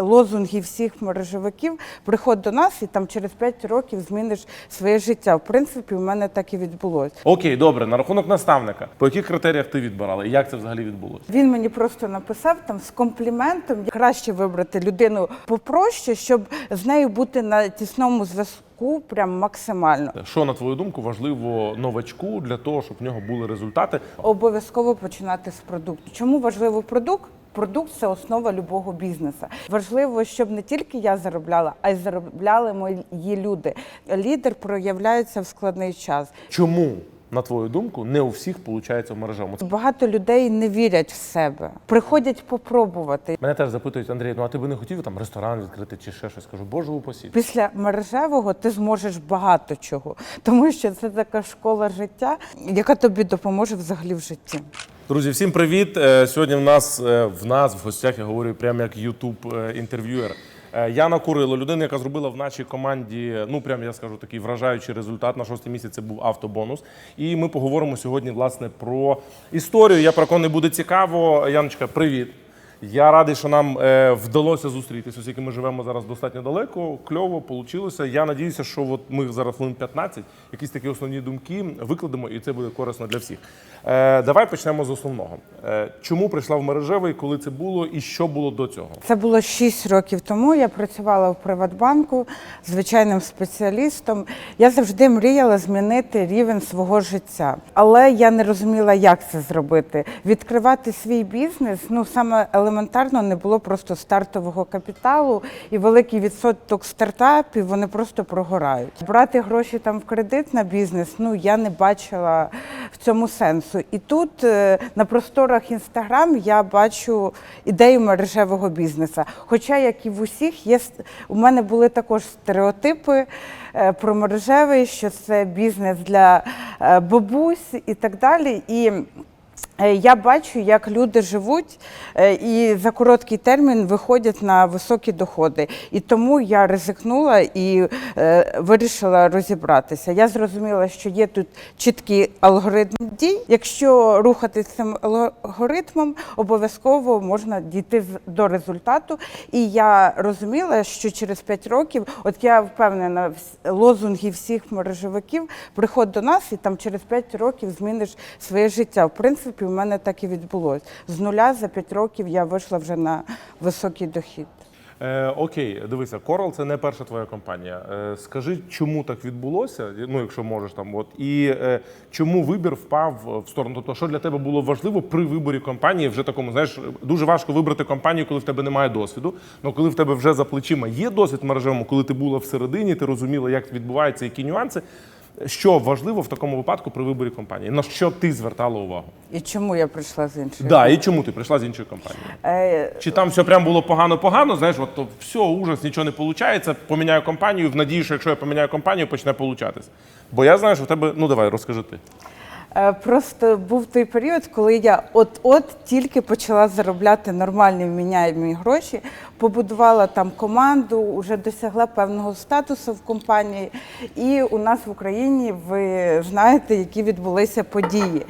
лозунгів всіх мережевиків приходь до нас і там через 5 років зміниш своє життя. В принципі, у мене так і відбулося. Окей, добре, на рахунок наставника. По яких критеріях ти відбирала? І як це взагалі відбулося? Він мені просто написав там з компліментом. Краще вибрати людину попроще, щоб з нею бути на тісному зв'язку, прям максимально. Що на твою думку важливо новачку для того, щоб в нього були результати? Обов'язково починати з продукту. Чому важливий продукт? Продукт це основа любого бізнесу. Важливо, щоб не тільки я заробляла, а й заробляли мої люди. Лідер проявляється в складний час. Чому, на твою думку, не у всіх виходить в мережевому? Багато людей не вірять в себе, приходять попробувати. Мене теж запитують, Андрій, ну а ти би не хотів там ресторан відкрити чи ще щось? Кажу, боже упасі. Після мережевого ти зможеш багато чого, тому що це така школа життя, яка тобі допоможе взагалі в житті. Друзі, всім привіт! Е, Сьогодні в нас е, в нас в гостях я говорю прямо як Ютуб інтерв'юер. Е, Яна Курило, людина, яка зробила в нашій команді, ну прям я скажу такий вражаючий результат. На шостий місяць це був автобонус. І ми поговоримо сьогодні власне про історію. Я кого буде цікаво. Яночка, привіт. Я радий, що нам е, вдалося зустрітися, оскільки ми живемо зараз достатньо далеко. Кльово вийшло. Я надіюся, що от ми зараз хвилин 15, якісь такі основні думки викладемо, і це буде корисно для всіх. Е, давай почнемо з основного. Е, чому прийшла в мережевий, коли це було, і що було до цього? Це було 6 років тому. Я працювала в Приватбанку звичайним спеціалістом. Я завжди мріяла змінити рівень свого життя, але я не розуміла, як це зробити. Відкривати свій бізнес, ну саме елементарно не було просто стартового капіталу і великий відсоток стартапів вони просто прогорають. Брати гроші там в кредит на бізнес. Ну я не бачила в цьому сенсу. І тут е, на просторах інстаграм я бачу ідею мережевого бізнесу. Хоча, як і в усіх, є у мене були також стереотипи е, про мережевий, що це бізнес для е, бабусь і так далі. І Я бачу, як люди живуть е, і за короткий термін виходять на високі доходи. І тому я ризикнула і е, вирішила розібратися. Я зрозуміла, що є тут чіткий алгоритм дій. Якщо рухати цим алгоритмом, обов'язково можна дійти до результату. І я розуміла, що через 5 років, от я впевнена, лозунги всіх мережевиків приходь до нас і там через 5 років зміниш своє життя. В принципі, у мене так і відбулося. З нуля за 5 років я вийшла вже на високий дохід. Е, окей, дивися, Coral – це не перша твоя компанія. Е, скажи, чому так відбулося? Ну, якщо можеш там, от і е, чому вибір впав в сторону? Тобто, що для тебе було важливо при виборі компанії? Вже такому, знаєш, дуже важко вибрати компанію, коли в тебе немає досвіду. Ну коли в тебе вже за плечима є досвід мережевому, коли ти була всередині, ти розуміла, як відбувається, які нюанси. Що важливо в такому випадку при виборі компанії? На що ти звертала увагу? І чому я прийшла з іншої? Да, і чому ти прийшла з іншої компанії? Е, Чи там все прям було погано-погано, знаєш, от то все, ужас, нічого не виходить, поміняю компанію, в надії, що якщо я поміняю компанію, почне получатись. Бо я знаю, що в тебе, ну давай, розкажи ти. Е, Просто був той період, коли я от-от тільки почала заробляти нормальні вміняємі гроші, побудувала там команду, вже досягла певного статусу в компанії. І у нас в Україні ви знаєте, які відбулися події.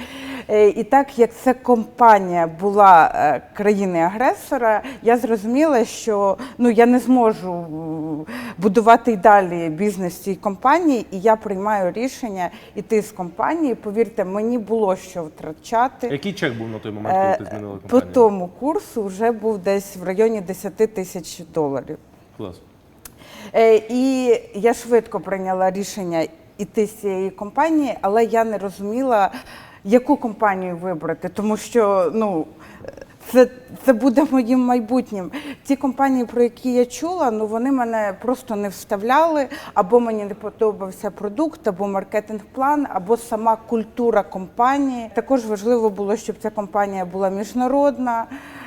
Е, І так як ця компанія була е, країни-агресора, я зрозуміла, що ну я не зможу будувати й далі бізнес цій компанії, і я приймаю рішення йти з компанії. Повірте, мені було що втрачати. Який чек був на той момент, коли Е, ти змінила По тому курсу вже був десь в районі 10 тисяч доларів. Клас. Е, І я швидко прийняла рішення йти з цієї компанії, але я не розуміла, яку компанію вибрати, тому що ну. Це, це буде моїм майбутнім. Ті компанії, про які я чула, ну вони мене просто не вставляли, або мені не подобався продукт, або маркетинг-план, або сама культура компанії. Також важливо було, щоб ця компанія була міжнародна,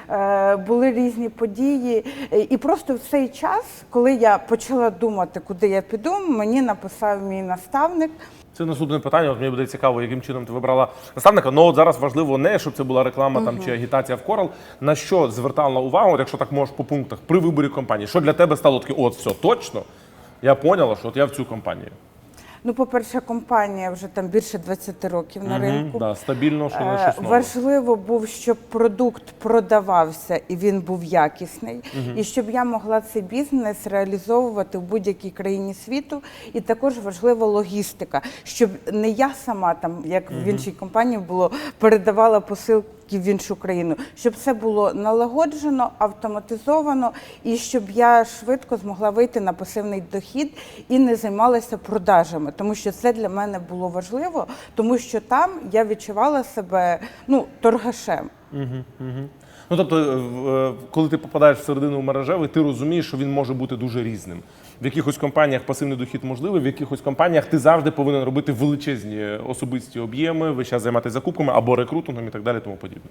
е, були різні події. І просто в цей час, коли я почала думати, куди я піду, мені написав мій наставник. Це наступне питання. От мені буде цікаво, яким чином ти вибрала наставника. Ну от зараз важливо не, щоб це була реклама там чи агітація в корал. На що звертала увагу, якщо так можеш по пунктах, при виборі компанії? Що для тебе стало таке, от все точно, я поняла, що от я в цю компанію. Ну, по-перше, компанія вже там більше 20 років на ринку. Да, стабільно, що не Е, щось нове. Важливо був, щоб продукт продавався і він був якісний, і щоб я могла цей бізнес реалізовувати в будь-якій країні світу. І також важлива логістика, щоб не я сама там, як в іншій компанії було, передавала посилки в іншу країну, щоб це було налагоджено, автоматизовано, і щоб я швидко змогла вийти на пасивний дохід і не займалася продажами, тому що це для мене було важливо, тому що там я відчувала себе ну торгашем. Ну тобто, е, в- е, коли ти попадаєш всередину мережевий, ти розумієш, що він може бути дуже різним. В якихось компаніях пасивний дохід можливий, в якихось компаніях ти завжди повинен робити величезні особисті об'єми, весь час займатися закупками або рекрутингом і так далі, тому подібне.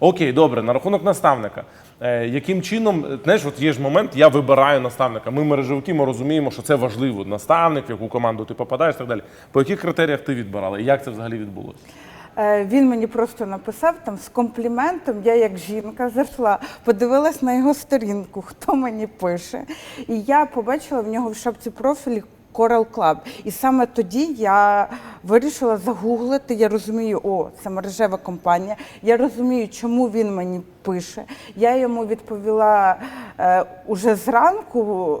Окей, добре, на рахунок наставника. Е, яким чином, знаєш, от є ж момент, я вибираю наставника. Ми мережевики, ми розуміємо, що це важливо. Наставник, в яку команду ти попадаєш, і так далі. По яких критеріях ти відбирала? І як це взагалі відбулося? Е, Він мені просто написав там з компліментом. Я як жінка зайшла, подивилась на його сторінку, хто мені пише. І я побачила в нього в шапці профілі Coral Club. І саме тоді я вирішила загуглити. Я розумію, о, це мережева компанія. Я розумію, чому він мені пише. Я йому відповіла е, уже зранку.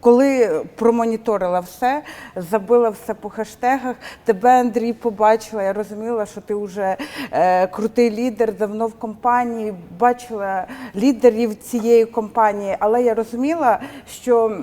Коли промоніторила все, забила все по хештегах, тебе, Андрій, побачила. Я розуміла, що ти вже е, крутий лідер, давно в компанії, бачила лідерів цієї компанії, але я розуміла, що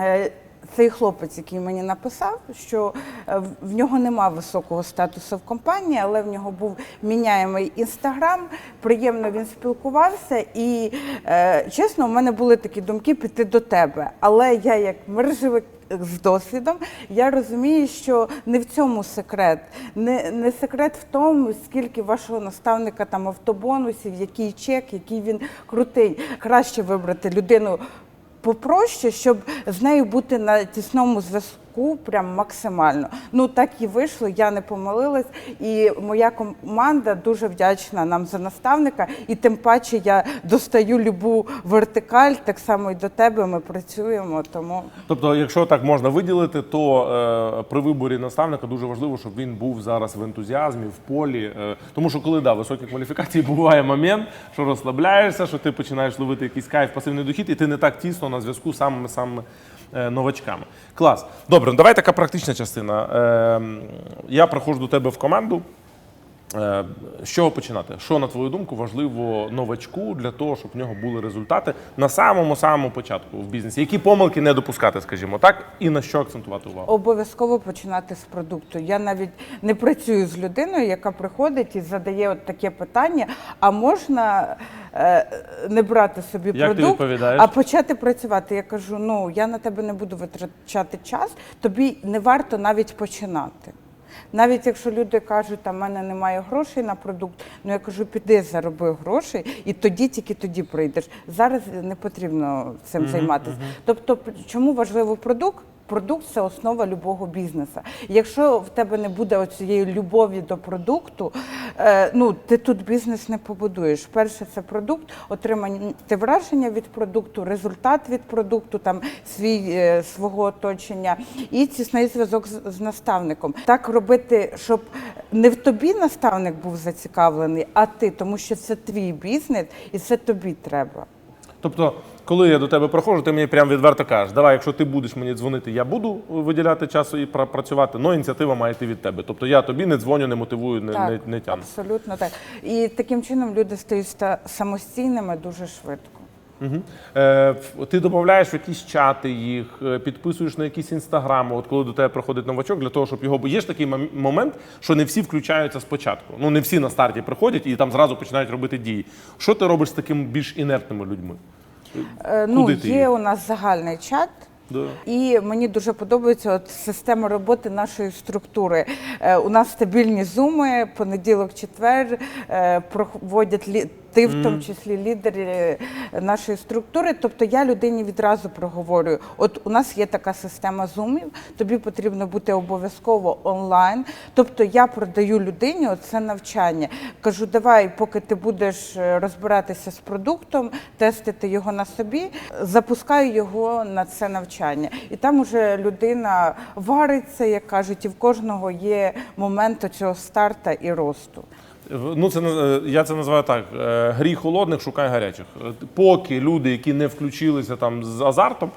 е, цей хлопець, який мені написав, що е, в- нього нема високого статусу в компанії, але в нього був міняємий інстаграм. Приємно він спілкувався, і е, чесно, у мене були такі думки піти до тебе. Але я, як мережевик з досвідом, я розумію, що не в цьому секрет. Не, не секрет в тому, скільки вашого наставника там автобонусів, який чек, який він крутий. Краще вибрати людину попроще, щоб з нею бути на тісному зв'язку прям максимально. Ну так і вийшло, я не помилилась, і моя команда дуже вдячна нам за наставника. І тим паче я достаю любу вертикаль, так само і до тебе. Ми працюємо. Тому Тобто, якщо так можна виділити, то е, при виборі наставника дуже важливо, щоб він був зараз в ентузіазмі, в полі. Е, тому що коли да, високі кваліфікації, буває момент, що розслабляєшся, що ти починаєш ловити якийсь кайф, пасивний дохід, і ти не так тісно на зв'язку з самими самими е, новачками. Клас. Добре, ну давай така практична частина. Е, я приходжу до тебе в команду. Е, З чого починати? Що, на твою думку, важливо новачку для того, щоб в нього були результати на самому самому початку в бізнесі? Які помилки не допускати, скажімо так, і на що акцентувати увагу? обов'язково починати з продукту. Я навіть не працюю з людиною, яка приходить і задає от таке питання: а можна е, не брати собі ти продукт, відповідаєш? а почати працювати? Я кажу: ну я на тебе не буду витрачати час, тобі не варто навіть починати. Навіть якщо люди кажуть, там в мене немає грошей на продукт, ну я кажу, піди зароби грошей, і тоді тільки тоді прийдеш. Зараз не потрібно цим займатися. Тобто, чому важливий продукт? Продукт це основа любого бізнесу. Якщо в тебе не буде цієї любові до продукту, е, ну ти тут бізнес не побудуєш. Перше, це продукт, отримати враження від продукту, результат від продукту, там свій е, свого оточення і тісний зв'язок з, з наставником. Так робити, щоб не в тобі наставник був зацікавлений, а ти, тому що це твій бізнес і це тобі треба. Тобто, коли я до тебе приходжу, ти мені прямо відверто кажеш, давай, якщо ти будеш мені дзвонити, я буду виділяти час і пра- працювати, але ініціатива має йти від тебе. Тобто я тобі не дзвоню, не мотивую, не, не, не тягну. абсолютно так. І таким чином люди стають самостійними дуже швидко. Угу. Е, ти додаєш в якісь чати їх, е, підписуєш на якісь інстаграми, от коли до тебе приходить новачок, для того, щоб його. Бо є ж такий момент, що не всі включаються спочатку. Ну не всі на старті приходять і там зразу починають робити дії. Що ти робиш з такими більш інертними людьми? Е, ну, Куди ти є у нас загальний чат. Да. І мені дуже подобається от система роботи нашої структури. Е, у нас стабільні зуми, понеділок, четвер е, проводять лі- ти в тому числі лідер е, нашої структури. Тобто я людині відразу проговорюю: от у нас є така система зумів, тобі потрібно бути обов'язково онлайн. Тобто я продаю людині це навчання. Кажу, давай, поки ти будеш е, розбиратися з продуктом, тестити його на собі, запускаю його на це навчання. І там уже людина вариться, як кажуть, і в кожного є момент цього старта і росту. Ну, це е, я це називаю так: е, грій холодних, шукай гарячих. Е, Поки люди, які не включилися там з азартом,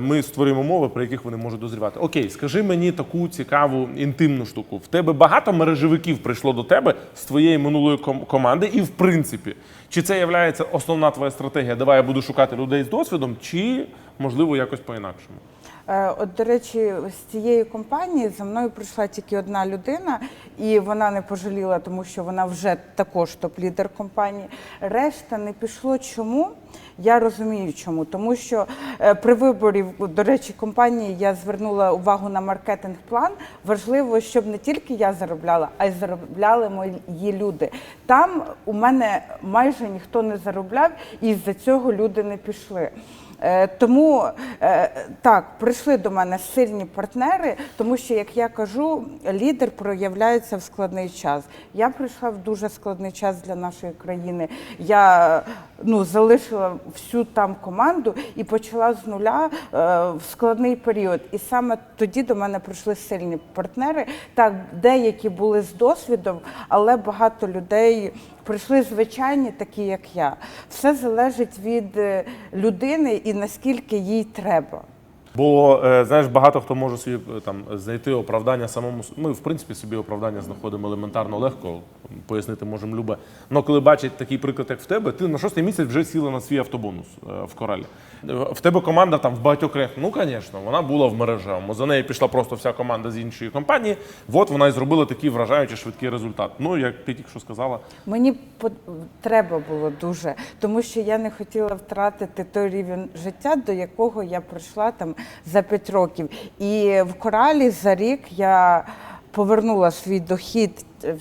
ми створюємо умови, при яких вони можуть дозрівати. Окей, скажи мені таку цікаву інтимну штуку. В тебе багато мережевиків прийшло до тебе з твоєї минулої ком- команди, і в принципі, чи це є основна твоя стратегія? Давай я буду шукати людей з досвідом, чи можливо якось по-інакшому? Е, От, до речі, з цієї компанії за мною прийшла тільки одна людина, і вона не пожаліла, тому що вона вже також топ-лідер компанії. Решта не пішло. Чому? Я розумію, чому. Тому що е, при виборі, до речі, компанії я звернула увагу на маркетинг-план. Важливо, щоб не тільки я заробляла, а й заробляли мої люди. Там у мене майже ніхто не заробляв, і з-за цього люди не пішли. Е, Тому е, так, прийшли до мене сильні партнери, тому що, як я кажу, лідер проявляється в складний час. Я прийшла в дуже складний час для нашої країни. Я ну, залишила всю там команду і почала з нуля е, в складний період. І саме тоді до мене прийшли сильні партнери. Так, деякі були з досвідом, але багато людей прийшли звичайні, такі як я. Все залежить від е, людини і наскільки їй треба. Бо е, знаєш, багато хто може собі е, там знайти оправдання самому. Ми, в принципі, собі оправдання знаходимо елементарно легко, пояснити можемо любе. Але коли бачать такий приклад, як в тебе, ти на шостий місяць вже сіла на свій автобонус в коралі. В тебе команда там в багатьох країнах. Ну, звісно, вона була в мережевому. За нею пішла просто вся команда з іншої компанії. От вона і зробила такий вражаючий швидкий результат. Ну, як ти тільки що сказала, Мені по- треба було дуже, тому що я не хотіла втратити той рівень життя, до якого я прийшла там за 5 років. І в коралі за рік я повернула свій дохід, е,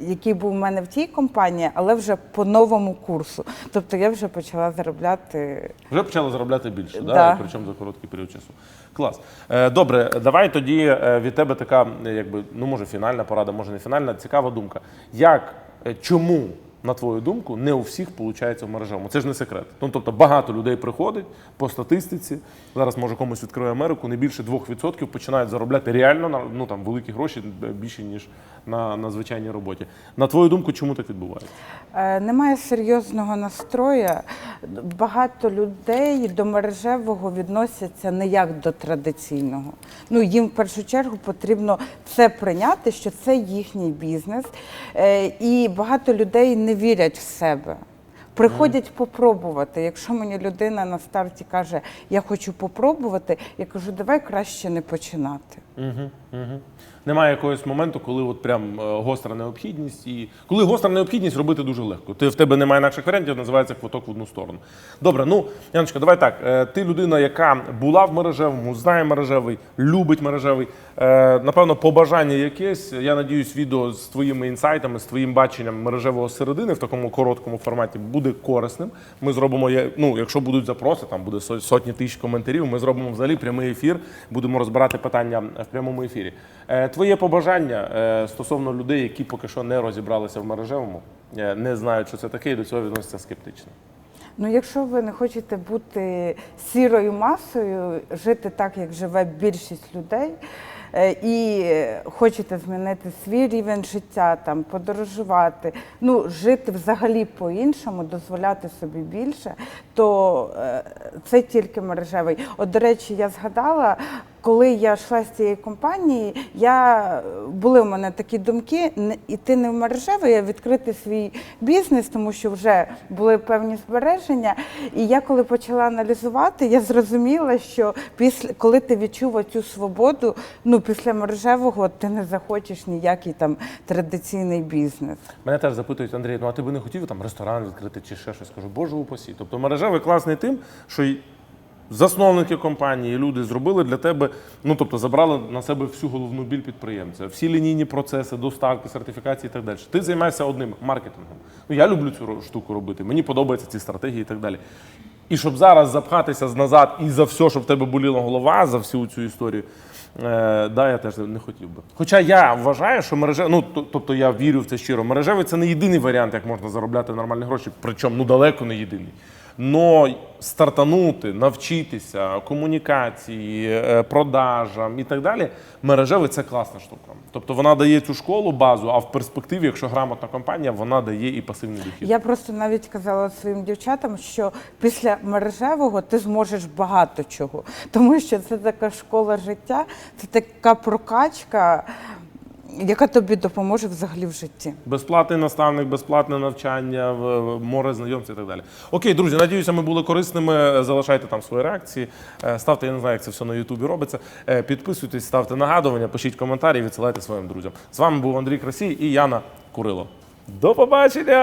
який був у мене в тій компанії, але вже по новому курсу. Тобто я вже почала заробляти. Вже почала заробляти більше, да. Да. причому за короткий період часу. Клас. Е, добре, давай тоді е, від тебе така, якби, ну може фінальна порада, може не фінальна, цікава думка. Як, чому, на твою думку, не у всіх виходить в мережевому? Це ж не секрет. Ну, тобто багато людей приходить по статистиці. Зараз може комусь відкриє Америку, не більше 2% починають заробляти реально на ну там великі гроші е, більше ніж на, на звичайній роботі. На твою думку, чому так відбувається? Е, Немає серйозного настрою. Багато людей до мережевого відносяться не як до традиційного. Ну їм в першу чергу потрібно це прийняти, що це їхній бізнес. Е, І багато людей не вірять в себе. Приходять попробувати. Якщо мені людина на старті каже, я хочу попробувати, я кажу, давай краще не починати. Угу, угу. Немає якогось моменту, коли от прям е, гостра необхідність, і коли гостра необхідність робити дуже легко. Ти в тебе немає інакших варіантів, називається квиток в одну сторону. Добре, ну Яночка, давай так. Е, Ти людина, яка була в мережевому, знає мережевий, любить мережевий. Е, Напевно, побажання якесь. Я надіюсь, відео з твоїми інсайтами, з твоїм баченням мережевого середини в такому короткому форматі буде корисним. Ми зробимо, ну, якщо будуть запроси, там буде со- сотні тисяч коментарів. Ми зробимо взагалі прямий ефір, будемо розбирати питання в прямому ефірі. Е, Твоє побажання е, стосовно людей, які поки що не розібралися в мережевому, е, не знають, що це таке, і до цього відносяться скептично. Ну, якщо ви не хочете бути сірою масою, жити так, як живе більшість людей, і хочете змінити свій рівень життя, там подорожувати, ну жити взагалі по-іншому, дозволяти собі більше, то це тільки мережевий. От, до речі, я згадала. Коли я йшла з цієї компанії, я були в мене такі думки іти не в мережевий, а відкрити свій бізнес, тому що вже були певні збереження. І я коли почала аналізувати, я зрозуміла, що після коли ти відчув цю свободу, ну після мережевого ти не захочеш ніякий там традиційний бізнес. Мене теж запитують, Андрій, ну а ти би не хотів там ресторан відкрити чи ще щось? Кажу, боже упасі. Тобто мережевий класний тим, що засновники компанії, люди зробили для тебе, ну тобто забрали на себе всю головну біль підприємця, всі лінійні процеси, доставки, сертифікації і так далі. Ти займаєшся одним маркетингом. Ну я люблю цю штуку робити. Мені подобаються ці стратегії і так далі. І щоб зараз запхатися назад і за все, щоб в тебе боліла голова, за всю цю історію. Е, да, я теж не хотів би. Хоча я вважаю, що мережа, ну тобто я вірю в це щиро. Мережевий це не єдиний варіант, як можна заробляти нормальні гроші, причому ну далеко не єдиний. Но стартанути, навчитися комунікації, е, продажам і так далі. Мережевий це класна штука. Тобто вона дає цю школу базу, а в перспективі, якщо грамотна компанія, вона дає і пасивний дохід. Я просто навіть казала своїм дівчатам, що після мережевого ти зможеш багато чого, тому що це така школа життя, це така прокачка, яка тобі допоможе взагалі в житті. Безплатний наставник, безплатне навчання, море знайомці і так далі. Окей, друзі, надіюся, ми були корисними. Залишайте там свої реакції. Е, Ставте, я не знаю, як це все на Ютубі робиться. Е, Підписуйтесь, ставте нагадування, пишіть коментарі, відсилайте своїм друзям. З вами був Андрій Красій і Яна Курило. До побачення!